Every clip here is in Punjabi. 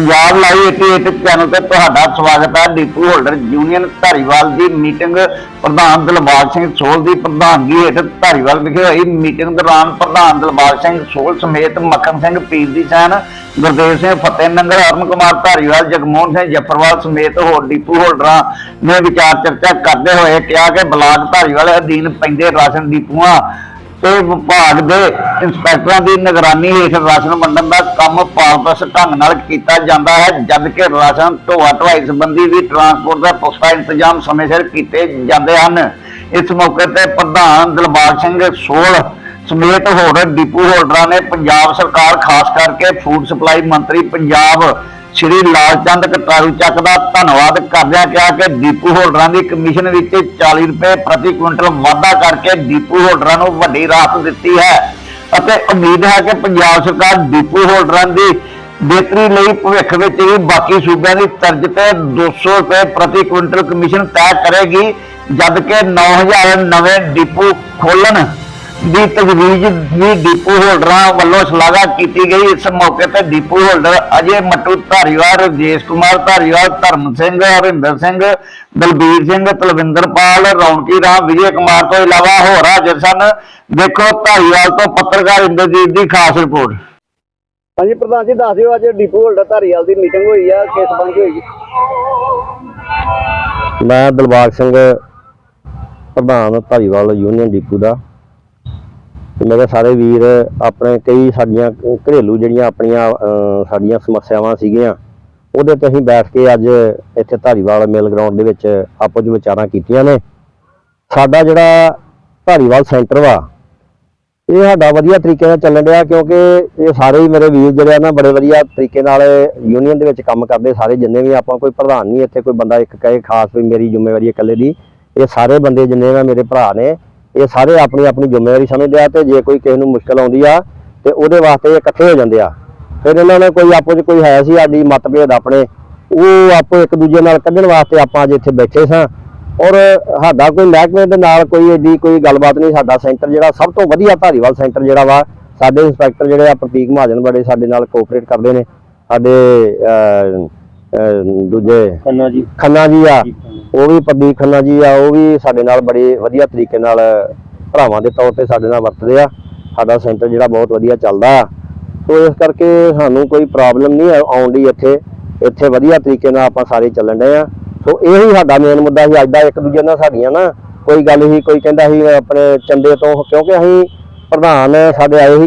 ਪੰਜਾਬ ਲਾਈਵ 88 ਚੈਨਲ ਤੇ ਤੁਹਾਡਾ ਸਵਾਗਤ ਹੈ। ਡੀਪੂ ਹੋਲਡਰ ਯੂਨੀਅਨ ਧਾਰੀਵਾਲ ਦੀ ਮੀਟਿੰਗ ਪ੍ਰਧਾਨ ਦਿਲਬਾਗ ਸਿੰਘ ਸੋਲ ਦੀ ਪ੍ਰਧਾਨਗੀ ਹੇਠ ਧਾਰੀਵਾਲ ਵਿਖੇ ਹੋਈ ਮੀਟਿੰਗ ਦੌਰਾਨ ਪ੍ਰਧਾਨ ਦਿਲਬਾਗ ਸਿੰਘ ਸੋਲ ਸਮੇਤ ਮੱਖਣ ਸਿੰਘ ਪੀਰ ਦੀ ਸੈਨ, ਗੁਰਦੇਵ ਸਿੰਘ ਫਤਿਹ ਨੰਗਲ ਅਰੁਣ ਕੁਮਾਰ ਧਾਰੀਵਾਲ, ਜਗਮੋਹਨ ਸਿੰਘ ਜੱਫਰਵਾਲ ਸਮੇਤ ਹੋਰ ਡੀਪੂ ਹੋਲਡਰਾਂ ਨੇ ਵਿਚਾਰ ਚਰਚਾ ਕਰਦੇ ਹੋਏ ਕਿਹਾ ਕਿ ਬਲਾਕ ਧਾਰੀਵਾਲ ਅਧੀਨ ਪੈਂਦੇ ਰਾਸ਼ਨ ਡੀਪੂਆਂ ਤੇ ਵਿਭਾਗ ਦੇ ਇੰਸਪੈਕਟਰਾਂ ਦੀ ਨਿਗਰਾਨੀ ਹੇਠ ਰਾਸ਼ਨ ਵੰਡਣ ਦਾ ਕੰਮ ਪਾਰਦਰਸ਼ ਢੰਗ ਨਾਲ ਕੀਤਾ ਜਾਂਦਾ ਹੈ, ਜਦ ਕਿ ਰਾਸ਼ਨ ਢੋਆ ਢੁਆਈ ਸੰਬੰਧੀ ਵੀ ਟਰਾਂਸਪੋਰਟ ਦਾ ਪੁਖਤਾ ਇੰਤਜ਼ਾਮ ਸਮੇਂ ਸਿਰ ਕੀਤੇ ਜਾਂਦੇ ਹਨ। ਇਸ ਮੌਕੇ ਤੇ ਪ੍ਰਧਾਨ ਦਿਲਬਾਗ ਸਿੰਘ ਸੋਲ ਸਮੇਤ ਹੋਰ ਡਿਪੂ ਹੋਲਡਰਾਂ ਨੇ ਪੰਜਾਬ ਸਰਕਾਰ, ਖਾਸ ਕਰਕੇ ਫੂਡ ਸਪਲਾਈ ਮੰਤਰੀ ਪੰਜਾਬ ਸ਼੍ਰੀ ਲਾਲਚੰਦ ਕਟਾਰੂ ਚੱਕ ਦਾ ਧੰਨਵਾਦ ਕਰਦਿਆਂ ਕਿਹਾ ਕਿ ਡੀਪੂ ਹੋਲਡਰਾਂ ਦੀ ਕਮਿਸ਼ਨ ਵਿੱਚ 40 ਰੁਪਏ ਪ੍ਰਤੀ ਕੁਇੰਟਲ ਵਾਧਾ ਕਰਕੇ ਡੀਪੂ ਹੋਲਡਰਾਂ ਨੂੰ ਵੱਡੀ ਰਾਹਤ ਦਿੱਤੀ ਹੈ। ਅਤੇ ਉਮੀਦ ਹੈ ਕਿ ਪੰਜਾਬ ਸਰਕਾਰ ਡੀਪੂ ਹੋਲਡਰਾਂ ਦੀ ਬਿਹਤਰੀ ਲਈ ਭਵਿੱਖ ਵਿੱਚ ਵੀ ਬਾਕੀ ਸੂਬਿਆਂ ਦੀ ਤਰਜ਼ ਤੇ 200 ਰੁਪਏ ਪ੍ਰਤੀ ਕੁਇੰਟਲ ਕਮਿਸ਼ਨ ਤੈਅ ਕਰੇਗੀ ਜਦ ਕਿ 9000 ਨਵੇਂ ਡੀਪੂ ਖੋਲਣ ਦੀ ਤਜਵੀਜ਼ ਵੀ ਡਿਪੂ ਹੋਲਡਰਾਂ ਵੱਲੋਂ ਸ਼ਲਾਘਾ ਕੀਤੀ ਗਈ। ਇਸ ਮੌਕੇ ਤੇ ਡਿਪੂ ਹੋਲਡਰ ਅਜੇ ਮੱਟੂ ਧਾਰੀਵਾਲ ਰਜੇਸ਼ ਕੁਮਾਰ ਧਾਰੀਵਾਲ ਧਰਮ ਸਿੰਘ ਹਰਿੰਦਰ ਸਿੰਘ ਦਲਬੀਰ ਸਿੰਘ ਤਲਵਿੰਦਰਪਾਲ ਰੌਣਕੀ ਰਾਮ ਵਿਜੇ ਕੁਮਾਰ ਤੋਂ ਇਲਾਵਾ ਹੋਰ ਹਾਜ਼ਰ ਸਨ। ਦੇਖੋ ਧਾਰੀਵਾਲ ਤੋਂ ਪੱਤਰਕਾਰ ਇੰਦਰਜੀਤ ਦੀ ਖਾਸ ਰਿਪੋਰਟ। ਹਾਂਜੀ ਪ੍ਰਧਾਨ ਜੀ ਦੱਸ ਦਿਓ ਅੱਜ ਡਿਪੂ ਹੋਲਡਰ ਧਾਰੀਵਾਲ ਦੀ ਮੀਟਿੰਗ ਹੋਈ ਆ ਕਿਸ ਸੰਬੰਧ ਹੋਈ ਜੀ ਮੈਂ ਦਿਲਬਾਗ ਸਿੰਘ ਪ੍ਰਧਾਨ ਧਾਰੀਵਾਲ ਯੂਨੀਅਨ ਡਿਪੂ ਦਾ। ਮੇਰੇ ਸਾਰੇ ਵੀਰ, ਆਪਣੇ ਕਈ ਸਾਡੀਆਂ ਘਰੇਲੂ ਜਿਹੜੀਆਂ ਆਪਣੀਆਂ ਸਾਡੀਆਂ ਸਮੱਸਿਆਵਾਂ ਸੀਗੀਆਂ, ਉਹਦੇ ਤੇ ਅਸੀਂ ਬੈਠ ਕੇ ਅੱਜ ਇੱਥੇ ਧਾਰੀਵਾਲ ਮਿਲ ਗਰਾਊਂਡ ਦੇ ਵਿੱਚ ਆਪੋ ਜੀ ਵਿਚਾਰਾਂ ਕੀਤੀਆਂ ਨੇ। ਸਾਡਾ ਜਿਹੜਾ ਧਾਰੀਵਾਲ ਸੈਂਟਰ ਵਾ, ਇਹ ਸਾਡਾ ਵਧੀਆ ਤਰੀਕੇ ਨਾਲ ਚੱਲਣ ਡਿਆ ਕਿਉਂਕਿ ਇਹ ਸਾਰੇ ਹੀ ਮੇਰੇ ਵੀਰ ਜਿਹੜੇ ਆ ਨਾ, ਬੜੇ ਵਧੀਆ ਤਰੀਕੇ ਨਾਲ ਯੂਨੀਅਨ ਦੇ ਵਿੱਚ ਕੰਮ ਕਰਦੇ ਸਾਰੇ, ਜਿੰਨੇ ਵੀ ਆਪਾਂ ਕੋਈ ਪ੍ਰਧਾਨ ਨਹੀਂ ਇੱਥੇ, ਕੋਈ ਬੰਦਾ ਇੱਕ ਕਹੇ ਖਾਸ ਵੀ ਮੇਰੀ ਜ਼ਿੰਮੇਵਾਰੀ ਇਕੱਲੇ ਦੀ, ਇਹ ਸਾਰੇ ਬੰਦੇ ਜਿੰਨੇ ਨਾ ਮੇਰੇ ਭਰਾ ਨੇ ਇਹ ਸਾਰੇ ਆਪਣੀ ਆਪਣੀ ਜ਼ਿੰਮੇਵਾਰੀ ਸਮਝਦੇ ਆ ਤੇ ਜੇ ਕੋਈ ਕਿਸੇ ਨੂੰ ਮੁਸ਼ਕਲ ਆਉਂਦੀ ਆ ਤੇ ਉਹਦੇ ਵਾਸਤੇ ਇਹ ਇਕੱਠੇ ਹੋ ਜਾਂਦੇ ਆ। ਫਿਰ ਇਹਨਾਂ ਨੇ ਕੋਈ ਆਪੋ ਚ ਕੋਈ ਹੈ ਸੀ ਸਾਡੀ ਮਤਭੇਦ ਆਪਣੇ, ਉਹ ਆਪੋ ਇੱਕ ਦੂਜੇ ਨਾਲ ਕੱਢਣ ਵਾਸਤੇ ਆਪਾਂ ਅੱਜ ਇੱਥੇ ਬੈਠੇ ਸਾਂ। ਔਰ ਸਾਡਾ ਕੋਈ ਮਹਿਕਮੇ ਦੇ ਨਾਲ ਕੋਈ ਏਡੀ ਕੋਈ ਗੱਲਬਾਤ ਨਹੀਂ, ਸਾਡਾ ਸੈਂਟਰ ਜਿਹੜਾ ਸਭ ਤੋਂ ਵਧੀਆ ਧਾਰੀਵਾਲ ਸੈਂਟਰ ਜਿਹੜਾ ਵਾ, ਸਾਡੇ ਇੰਸਪੈਕਟਰ ਜਿਹੜੇ ਆ ਪ੍ਰਤੀਕ ਮਹਾਜਨ ਬੜੇ ਸਾਡੇ ਨਾਲ ਕੋਆਪਰੇਟ ਕਰਦੇ ਨੇ। ਸਾਡੇ ਦੂਜੇ ਖੰਨਾ ਜੀ। ਖੰਨਾ ਜੀ ਆ। ਉਹ ਵੀ ਪ੍ਰਦੀਪ ਖੰਨਾ ਜੀ ਆ ਉਹ ਵੀ ਸਾਡੇ ਨਾਲ ਬੜੇ ਵਧੀਆ ਤਰੀਕੇ ਨਾਲ ਭਰਾਵਾਂ ਦੇ ਤੌਰ ਤੇ ਸਾਡੇ ਨਾਲ ਵਰਤਦੇ ਆ। ਸਾਡਾ ਸੈਂਟਰ ਜਿਹੜਾ ਬਹੁਤ ਵਧੀਆ ਚੱਲਦਾ। ਆ ਸੋ ਇਸ ਕਰਕੇ ਸਾਨੂੰ ਕੋਈ ਪ੍ਰੋਬਲਮ ਨਹੀਂ ਆ- ਆਉਣ ਦੀ ਇੱਥੇ। ਇੱਥੇ ਵਧੀਆ ਤਰੀਕੇ ਨਾਲ ਆਪਾਂ ਸਾਰੇ ਚੱਲਣ ਡਏ ਆ। ਸੋ ਇਹ ਹੀ ਸਾਡਾ ਮੇਨ ਮੁੱਦਾ ਸੀ। ਅੱਜ ਦਾ ਇੱਕ ਦੂਜੇ ਨਾਲ ਸਾਡੀਆਂ ਨਾ ਕੋਈ ਗੱਲ ਹੀ ਕੋਈ ਕਹਿੰਦਾ ਸੀ ਆਪਣੇ ਚੰਦੇ ਤੋਂ ਕਿਉਂਕਿ ਅਸੀਂ ਪ੍ਰਧਾਨ ਸਾਡੇ ਆਏ ਸੀ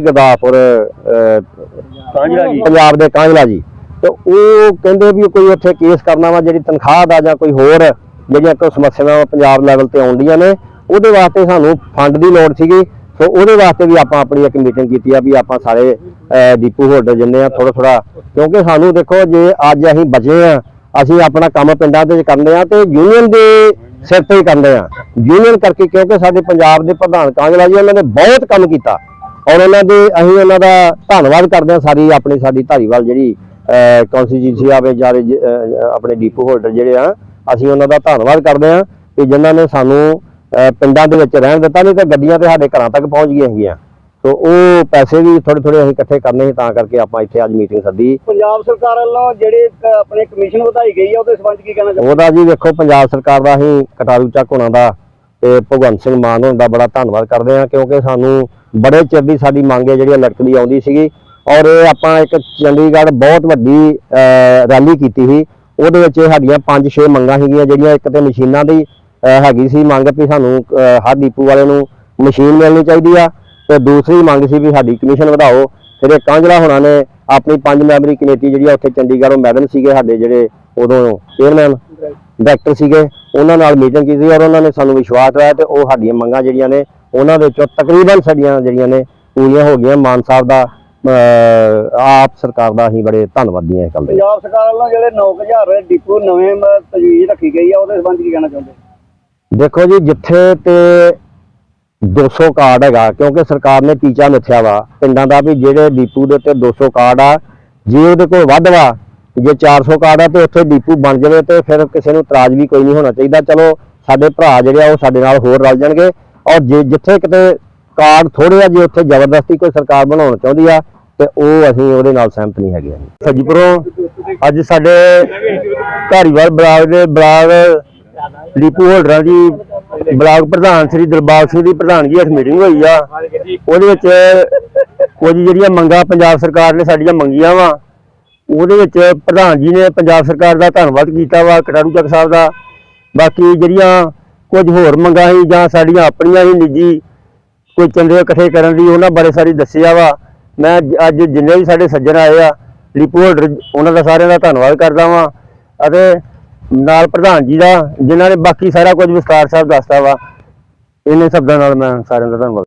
ਜੀ। ਪੰਜਾਬ ਦੇ ਕਾਂਝਲਾ ਜੀ। ਤੇ ਉਹ ਕਹਿੰਦੇ ਵੀ ਕੋਈ ਉੱਥੇ ਕੇਸ ਕਰਨਾ ਵਾ ਜਿਹੜੀ ਤਨਖਾਹ ਦਾ ਜਾਂ ਕੋਈ ਹੋਰ ਜਿਹੜੀਆਂ ਕੋਈ ਸਮੱਸਿਆਵਾਂ ਪੰਜਾਬ ਲੈਵਲ ਤੇ ਆਉਂਦੀਆਂ ਨੇ ਉਹਦੇ ਵਾਸਤੇ ਸਾਨੂੰ ਫੰਡ ਦੀ ਲੋੜ ਸੀਗੀ। ਸੋ ਉਹਦੇ ਵਾਸਤੇ ਵੀ ਆਪਾਂ ਆਪਣੀ ਇੱਕ ਮੀਟਿੰਗ ਕੀਤੀ ਆ ਵੀ ਆਪਾਂ ਸਾਰੇ ਅਹ, ਹੋਲਡਰ ਜਿੰਨੇ ਆ ਥੋੜਾ ਥੋੜਾ ਕਿਉਂਕਿ ਸਾਨੂੰ ਦੇਖੋ ਜੇ ਅੱਜ ਅਸੀਂ ਬਚੇ ਆ ਅਸੀਂ ਆਪਣਾ ਕੰਮ ਪਿੰਡਾਂ ਦੇ ਕਰਦੇ ਆ ਤੇ ਯੂਨੀਅਨ ਦੇ ਸਿਰ ਤੇ ਹੀ ਕਰਦੇ ਆ। ਯੂਨੀਅਨ ਕਰਕੇ ਕਿਉਂਕਿ ਸਾਡੇ ਪੰਜਾਬ ਦੇ ਪ੍ਰਧਾਨ ਕਾਂਗਲਾ ਜੀ ਉਹਨਾਂ ਨੇ ਬਹੁਤ ਕੰਮ ਕੀਤਾ। ਔਰ ਉਹਨਾਂ ਦੇ ਅਸੀਂ ਉਹਨਾਂ ਦਾ ਧੰਨਵਾਦ ਕਰਦੇ ਹਾਂ ਸਾਰੀ ਆਪਣੀ ਸਾਡੀ ਧਾਰੀਵਾਲ ਜਿਹੜੀ ਕੌਂਸਟੀਟਿਊਂਸੀ ਆਵੇ ਜਾਰੇ ਜ- ਅਹ, ਆਪਣੇ ਡੀਪੂ ਹੋਲਡਰ ਜਿਹੜੇ ਆ ਅਸੀਂ ਉਹਨਾਂ ਦਾ ਧੰਨਵਾਦ ਕਰਦੇ ਹਾਂ ਕਿ ਜਿਨ੍ਹਾਂ ਨੇ ਸਾਨੂੰ ਪਿੰਡਾਂ ਦੇ ਵਿੱਚ ਰਹਿਣ ਦਿੱਤਾ ਨਹੀਂ ਤਾਂ ਗੱਡੀਆਂ ਤੇ ਸਾਡੇ ਘਰਾਂ ਤੱਕ ਪਹੁੰਚ ਗਈਆਂ ਹੈਗੀਆਂ। ਸੋ ਉਹ ਪੈਸੇ ਵੀ ਥੋੜੇ ਥੋੜੇ ਅਸੀਂ ਇਕੱਠੇ ਕਰਨੇ ਸੀ ਤਾਂ ਕਰਕੇ ਆਪਾਂ ਇੱਥੇ ਅੱਜ ਮੀਟਿੰਗ ਸੱਦੀ। ਪੰਜਾਬ ਸਰਕਾਰ ਵੱਲੋਂ ਜਿਹੜੇ ਆਪਣੇ ਕਮਿਸ਼ਨ ਵਧਾਈ ਗਈ ਆ ਉਹਦੇ ਸੰਬੰਧ ਕੀ ਕਹਿਣਾ ਚਾਹੁੰਦੇ ਉਹਦਾ ਜੀ ਵੇਖੋ ਪੰਜਾਬ ਸਰਕਾਰ ਦਾ ਅਸੀਂ ਕਟਾਰੂ ਚੱਕ ਹੋਣਾ ਦਾ ਤੇ ਭਗਵੰਤ ਸਿੰਘ ਮਾਨ ਹੋਣ ਦਾ ਬੜਾ ਧੰਨਵਾਦ ਕਰਦੇ ਹਾਂ ਕਿਉਂਕਿ ਸਾਨੂੰ ਬੜੇ ਚਿਰ ਦੀ ਸਾਡੀ ਮੰਗ ਹੈ ਜਿਹੜੀ ਲਟਕਦੀ ਆਉਂਦੀ ਸੀਗੀ। ਔਰ ਇਹ ਆਪਾਂ ਇੱਕ ਚੰਡੀਗੜ੍ਹ ਬਹੁਤ ਵੱਡੀ ਰੈਲੀ ਕੀਤੀ ਸੀ। ਉਹਦੇ ਵਿੱਚ ਸਾਡੀਆਂ 5-6 ਮੰਗਾਂ ਹੈਗੀਆਂ ਜਿਹੜੀਆਂ ਇੱਕ ਤੇ ਮਸ਼ੀਨਾਂ ਦੀ ਹੈਗੀ ਸੀ ਮੰਗ ਵੀ ਸਾਨੂੰ ਹਰ ਡੀਪੂ ਵਾਲੇ ਨੂੰ ਮਸ਼ੀਨ ਮਿਲਣੀ ਚਾਹੀਦੀ ਆ। ਤੇ ਦੂਸਰੀ ਮੰਗ ਸੀ ਵੀ ਸਾਡੀ ਕਮਿਸ਼ਨ ਵਧਾਓ। ਫਿਰ ਇਹ ਕਾਂਝਲਾ ਹੋਣਾ ਨੇ ਆਪਣੀ ਪੰਜ ਮੈਂਬਰੀ ਕਮੇਟੀ ਜਿਹੜੀ ਆ, ਉੱਥੇ ਚੰਡੀਗੜ੍ਹੋਂ ਮੈਡਮ ਸੀਗੇ ਸਾਡੇ ਜਿਹੜੇ ਉਦੋਂ ਚੇਅਰਮੈਨ ਡਾਇਰੈਕਟਰ ਸੀਗੇ, ਉਹਨਾਂ ਨਾਲ ਮੀਟਿੰਗ ਕੀਤੀ ਔਰ ਉਹਨਾਂ ਨੇ ਸਾਨੂੰ ਵਿਸ਼ਵਾਸ ਦਿਵਾਇਆ ਤੇ ਉਹ ਸਾਡੀਆਂ ਮੰਗਾਂ ਜਿਹੜੀਆਂ ਨੇ, ਉਹਨਾਂ ਦੇ ਵਿੱਚੋਂ ਤਕਰੀਬਨ ਸਾਡੀਆਂ ਜਿਹੜੀਆਂ ਨੇ ਪੂਰੀਆਂ ਹੋ ਗਈਆਂ ਮਾਨ ਸਾਹਿਬ ਦਾ। ਆਪ ਸਰਕਾਰ ਦਾ ਅਸੀਂ ਬੜੇ ਧੰਨਵਾਦੀ ਹਾਂ ਇਹ ਗੱਲ ਦੇ ਪੰਜਾਬ ਸਰਕਾਰ ਵੱਲੋਂ ਜਿਹੜੇ 9000 ਡਿਪੂ ਨਵੇਂ ਤਜਵੀਜ਼ ਰੱਖੀ ਗਈ ਆ ਉਹਦੇ ਸੰਬੰਧ ਕੀ ਕਹਿਣਾ ਚਾਹੁੰਦੇ ਦੇਖੋ ਜੀ ਜਿੱਥੇ ਤੇ 200 ਕਾਰਡ ਹੈਗਾ ਕਿਉਂਕਿ ਸਰਕਾਰ ਨੇ ਟੀਚਾ ਮਿੱਥਿਆ ਵਾ ਪਿੰਡਾਂ ਦਾ ਵੀ ਜਿਹੜੇ ਡੀਪੂ ਦੇ ਉੱਤੇ 200 ਕਾਰਡ ਆ ਜੇ ਉਹਦੇ ਕੋਲ ਵੱਧ ਵਾ ਜੇ 400 ਕਾਰਡ ਆ ਤੇ ਉੱਥੇ ਡੀਪੂ ਬਣ ਜਾਵੇ ਤੇ ਫਿਰ ਕਿਸੇ ਨੂੰ ਇਤਰਾਜ਼ ਵੀ ਕੋਈ ਨਹੀਂ ਹੋਣਾ ਚਾਹੀਦਾ। ਚਲੋ ਸਾਡੇ ਭਰਾ ਜਿਹੜੇ ਆ ਉਹ ਸਾਡੇ ਨਾਲ ਹੋਰ ਰਲ ਜਾਣਗੇ। ਔਰ ਜੇ ਜਿੱਥੇ ਕਿਤੇ ਕਾਰਡ ਥੋੜੇ ਆ ਜੇ ਉੱਥੇ ਜ਼ਬਰਦਸਤੀ ਕੋਈ ਸਰਕਾਰ ਬਣਾਉਣਾ ਚਾਹੁੰਦੀ ਆ ਤੇ ਉਹ ਅਸੀਂ ਉਹਦੇ ਨਾਲ ਸਹਿਮਤ ਨਹੀਂ ਹੈਗੇ ਸੱਜੀਪੁਰੋਂ ਅੱਜ ਸਾਡੇ ਧਾਰੀਵਾਲ ਬਲਾਕ ਦੇ ਬਲਾਕ ਡੀਪੂ ਹੋਲਡਰਾਂ ਦੀ ਬਲਾਕ ਪ੍ਰਧਾਨ ਸ੍ਰੀ ਦਿਲਬਾਗ ਸਿੰਘ ਦੀ ਪ੍ਰਧਾਨਗੀ ਹੇਠ ਮੀਟਿੰਗ ਹੋਈ ਆ। ਉਹਦੇ ਵਿੱਚ ਕੁਝ ਜਿਹੜੀਆਂ ਮੰਗਾਂ ਪੰਜਾਬ ਸਰਕਾਰ ਨੇ ਸਾਡੀਆਂ ਮੰਗੀਆਂ ਵਾ, ਉਹਦੇ ਵਿੱਚ ਪ੍ਰਧਾਨ ਜੀ ਨੇ ਪੰਜਾਬ ਸਰਕਾਰ ਦਾ ਧੰਨਵਾਦ ਕੀਤਾ ਵਾ, ਕਟਾਰੂ ਚੱਕ ਸਾਹਿਬ ਦਾ। ਬਾਕੀ ਜਿਹੜੀਆਂ ਕੁਝ ਹੋਰ ਮੰਗਾਂ ਸੀ ਜਾਂ ਸਾਡੀਆਂ ਆਪਣੀਆਂ ਹੀ ਨਿੱਜੀ, ਕੋਈ ਚੰਦੇ ਇਕੱਠੇ ਕਰਨ ਦੀ ਉਹਨਾਂ ਬਾਰੇ ਸਾਰੀ ਦੱਸਿਆ ਵਾ। ਮੈਂ ਅੱਜ ਜਿੰਨੇ ਵੀ ਸਾਡੇ ਸੱਜਣ ਆਏ ਆ ਰਿਪੋਰਟਰ ਉਹਨਾਂ ਦਾ ਸਾਰਿਆਂ ਦਾ ਧੰਨਵਾਦ ਕਰਦਾ ਵਾਂ। ਅਤੇ ਨਾਲ ਪ੍ਰਧਾਨ ਜੀ ਦਾ, ਜਿਨ੍ਹਾਂ ਨੇ ਬਾਕੀ ਸਾਰਾ ਕੁਝ ਵਿਸਤਾਰ ਸਾਹਿਬ ਦੱਸਤਾ ਵਾ, ਇਹਨੇ ਸ਼ਬਦਾਂ ਨਾਲ ਮੈਂ ਸਾਰਿਆਂ ਦਾ ਧੰਨਵਾਦ